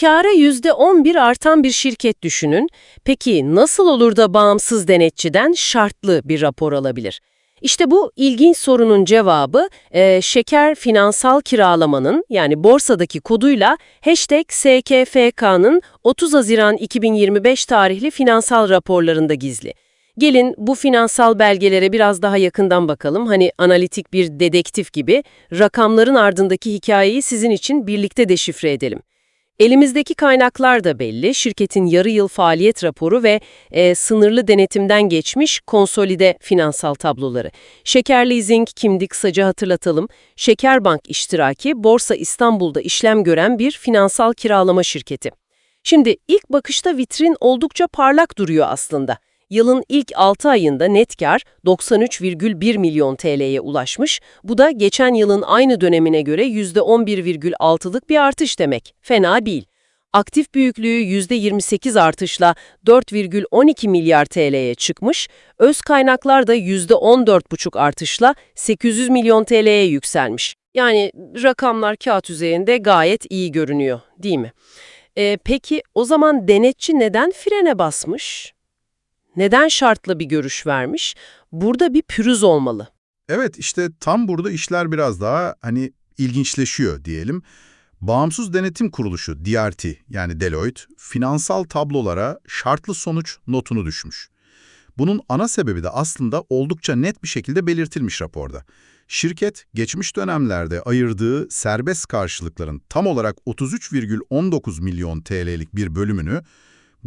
Kâra %11 artan bir şirket düşünün. Peki nasıl olur da bağımsız denetçiden şartlı bir rapor alabilir? İşte bu ilginç sorunun cevabı e, şeker finansal kiralamanın yani borsadaki koduyla hashtag SKFK'nın 30 Haziran 2025 tarihli finansal raporlarında gizli. Gelin bu finansal belgelere biraz daha yakından bakalım. Hani analitik bir dedektif gibi rakamların ardındaki hikayeyi sizin için birlikte deşifre edelim. Elimizdeki kaynaklar da belli. Şirketin yarı yıl faaliyet raporu ve e, sınırlı denetimden geçmiş konsolide finansal tabloları. Şeker Leasing kimdi kısaca hatırlatalım. Şekerbank iştiraki Borsa İstanbul'da işlem gören bir finansal kiralama şirketi. Şimdi ilk bakışta vitrin oldukça parlak duruyor aslında. Yılın ilk 6 ayında net kar 93,1 milyon TL'ye ulaşmış. Bu da geçen yılın aynı dönemine göre %11,6'lık bir artış demek. Fena değil. Aktif büyüklüğü %28 artışla 4,12 milyar TL'ye çıkmış. Öz kaynaklar da %14,5 artışla 800 milyon TL'ye yükselmiş. Yani rakamlar kağıt üzerinde gayet iyi görünüyor, değil mi? Ee, peki o zaman denetçi neden frene basmış? Neden şartlı bir görüş vermiş? Burada bir pürüz olmalı. Evet işte tam burada işler biraz daha hani ilginçleşiyor diyelim. Bağımsız Denetim Kuruluşu DRT yani Deloitte finansal tablolara şartlı sonuç notunu düşmüş. Bunun ana sebebi de aslında oldukça net bir şekilde belirtilmiş raporda. Şirket geçmiş dönemlerde ayırdığı serbest karşılıkların tam olarak 33,19 milyon TL'lik bir bölümünü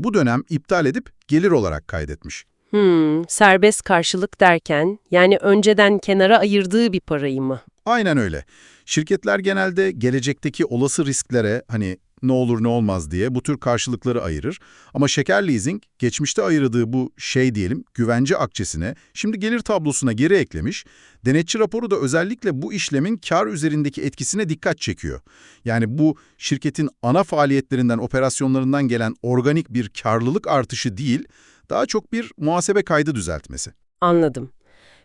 bu dönem iptal edip gelir olarak kaydetmiş. Hmm, serbest karşılık derken, yani önceden kenara ayırdığı bir parayı mı? Aynen öyle. Şirketler genelde gelecekteki olası risklere hani ne olur ne olmaz diye bu tür karşılıkları ayırır. Ama Şeker Leasing geçmişte ayırdığı bu şey diyelim güvence akçesine şimdi gelir tablosuna geri eklemiş. Denetçi raporu da özellikle bu işlemin kar üzerindeki etkisine dikkat çekiyor. Yani bu şirketin ana faaliyetlerinden, operasyonlarından gelen organik bir karlılık artışı değil, daha çok bir muhasebe kaydı düzeltmesi. Anladım.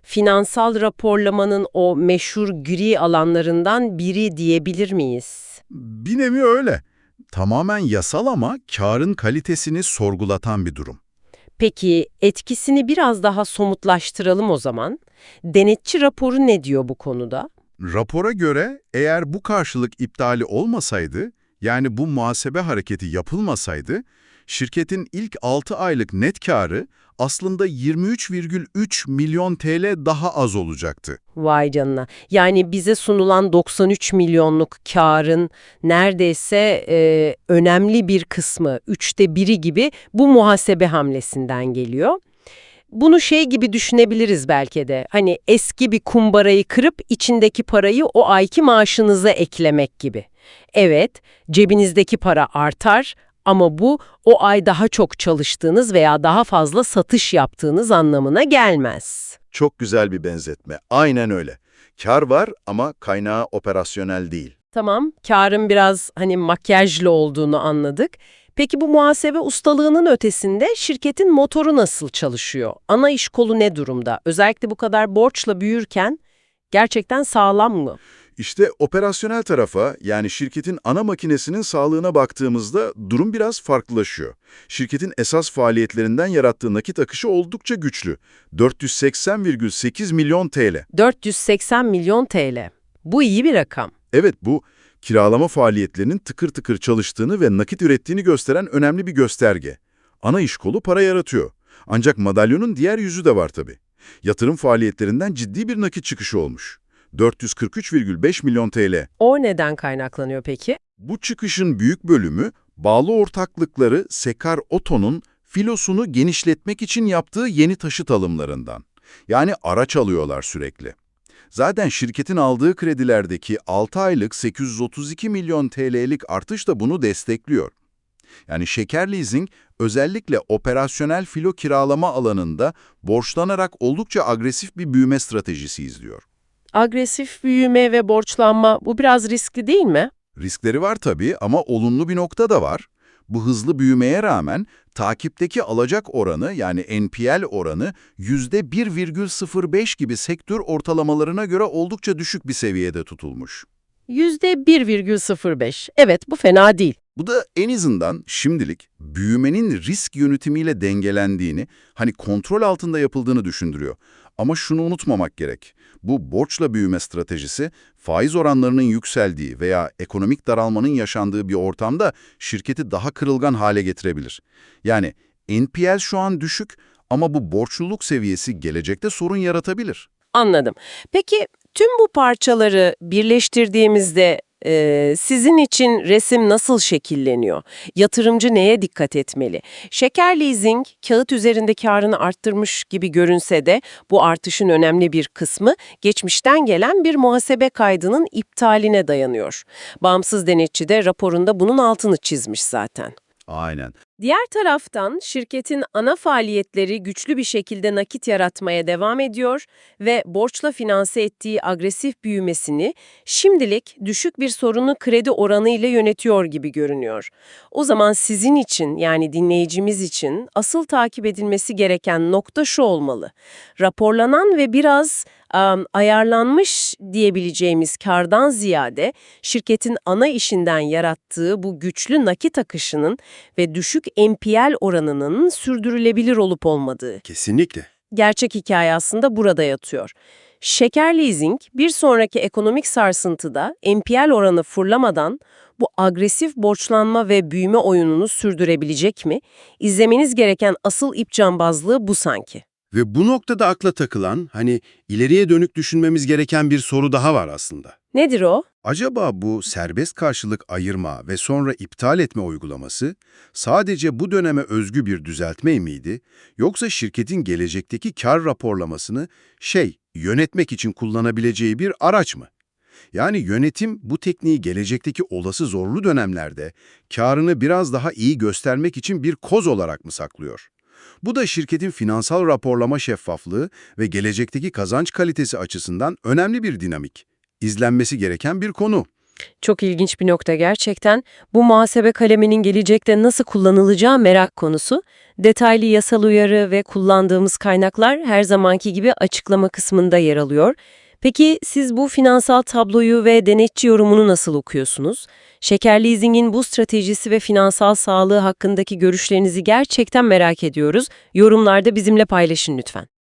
Finansal raporlamanın o meşhur gri alanlarından biri diyebilir miyiz? Bir nevi öyle. Tamamen yasal ama karın kalitesini sorgulatan bir durum. Peki etkisini biraz daha somutlaştıralım o zaman. Denetçi raporu ne diyor bu konuda? Rapora göre eğer bu karşılık iptali olmasaydı, yani bu muhasebe hareketi yapılmasaydı, şirketin ilk 6 aylık net karı aslında 23,3 milyon TL daha az olacaktı. Vay canına. Yani bize sunulan 93 milyonluk karın neredeyse e, önemli bir kısmı, üçte biri gibi bu muhasebe hamlesinden geliyor. Bunu şey gibi düşünebiliriz belki de. Hani eski bir kumbarayı kırıp içindeki parayı o ayki maaşınıza eklemek gibi. Evet, cebinizdeki para artar ama bu o ay daha çok çalıştığınız veya daha fazla satış yaptığınız anlamına gelmez. Çok güzel bir benzetme. Aynen öyle. Kar var ama kaynağı operasyonel değil. Tamam, karın biraz hani makyajlı olduğunu anladık. Peki bu muhasebe ustalığının ötesinde şirketin motoru nasıl çalışıyor? Ana iş kolu ne durumda? Özellikle bu kadar borçla büyürken gerçekten sağlam mı? İşte operasyonel tarafa yani şirketin ana makinesinin sağlığına baktığımızda durum biraz farklılaşıyor. Şirketin esas faaliyetlerinden yarattığı nakit akışı oldukça güçlü. 480,8 milyon TL. 480 milyon TL. Bu iyi bir rakam. Evet bu kiralama faaliyetlerinin tıkır tıkır çalıştığını ve nakit ürettiğini gösteren önemli bir gösterge. Ana iş kolu para yaratıyor. Ancak madalyonun diğer yüzü de var tabii. Yatırım faaliyetlerinden ciddi bir nakit çıkışı olmuş. 443,5 milyon TL. O neden kaynaklanıyor peki? Bu çıkışın büyük bölümü bağlı ortaklıkları Sekar Oto'nun filosunu genişletmek için yaptığı yeni taşıt alımlarından. Yani araç alıyorlar sürekli. Zaten şirketin aldığı kredilerdeki 6 aylık 832 milyon TL'lik artış da bunu destekliyor. Yani Şeker Leasing özellikle operasyonel filo kiralama alanında borçlanarak oldukça agresif bir büyüme stratejisi izliyor. Agresif büyüme ve borçlanma bu biraz riskli değil mi? Riskleri var tabii ama olumlu bir nokta da var. Bu hızlı büyümeye rağmen takipteki alacak oranı yani NPL oranı %1,05 gibi sektör ortalamalarına göre oldukça düşük bir seviyede tutulmuş. %1,05. Evet bu fena değil. Bu da en azından şimdilik büyümenin risk yönetimiyle dengelendiğini, hani kontrol altında yapıldığını düşündürüyor. Ama şunu unutmamak gerek. Bu borçla büyüme stratejisi, faiz oranlarının yükseldiği veya ekonomik daralmanın yaşandığı bir ortamda şirketi daha kırılgan hale getirebilir. Yani NPL şu an düşük ama bu borçluluk seviyesi gelecekte sorun yaratabilir. Anladım. Peki tüm bu parçaları birleştirdiğimizde e, sizin için resim nasıl şekilleniyor? Yatırımcı neye dikkat etmeli? Şeker leasing kağıt üzerinde karını arttırmış gibi görünse de bu artışın önemli bir kısmı geçmişten gelen bir muhasebe kaydının iptaline dayanıyor. Bağımsız denetçi de raporunda bunun altını çizmiş zaten. Aynen. Diğer taraftan şirketin ana faaliyetleri güçlü bir şekilde nakit yaratmaya devam ediyor ve borçla finanse ettiği agresif büyümesini şimdilik düşük bir sorunlu kredi oranı ile yönetiyor gibi görünüyor. O zaman sizin için yani dinleyicimiz için asıl takip edilmesi gereken nokta şu olmalı. Raporlanan ve biraz ayarlanmış diyebileceğimiz kardan ziyade şirketin ana işinden yarattığı bu güçlü nakit akışının ve düşük NPL oranının sürdürülebilir olup olmadığı. Kesinlikle. Gerçek hikaye aslında burada yatıyor. Şeker leasing bir sonraki ekonomik sarsıntıda NPL oranı fırlamadan bu agresif borçlanma ve büyüme oyununu sürdürebilecek mi? İzlemeniz gereken asıl ip cambazlığı bu sanki. Ve bu noktada akla takılan, hani ileriye dönük düşünmemiz gereken bir soru daha var aslında. Nedir o? Acaba bu serbest karşılık ayırma ve sonra iptal etme uygulaması sadece bu döneme özgü bir düzeltme miydi? Yoksa şirketin gelecekteki kar raporlamasını şey, yönetmek için kullanabileceği bir araç mı? Yani yönetim bu tekniği gelecekteki olası zorlu dönemlerde karını biraz daha iyi göstermek için bir koz olarak mı saklıyor? Bu da şirketin finansal raporlama şeffaflığı ve gelecekteki kazanç kalitesi açısından önemli bir dinamik. İzlenmesi gereken bir konu. Çok ilginç bir nokta gerçekten. Bu muhasebe kaleminin gelecekte nasıl kullanılacağı merak konusu. Detaylı yasal uyarı ve kullandığımız kaynaklar her zamanki gibi açıklama kısmında yer alıyor. Peki siz bu finansal tabloyu ve denetçi yorumunu nasıl okuyorsunuz? Şeker Leasing'in bu stratejisi ve finansal sağlığı hakkındaki görüşlerinizi gerçekten merak ediyoruz. Yorumlarda bizimle paylaşın lütfen.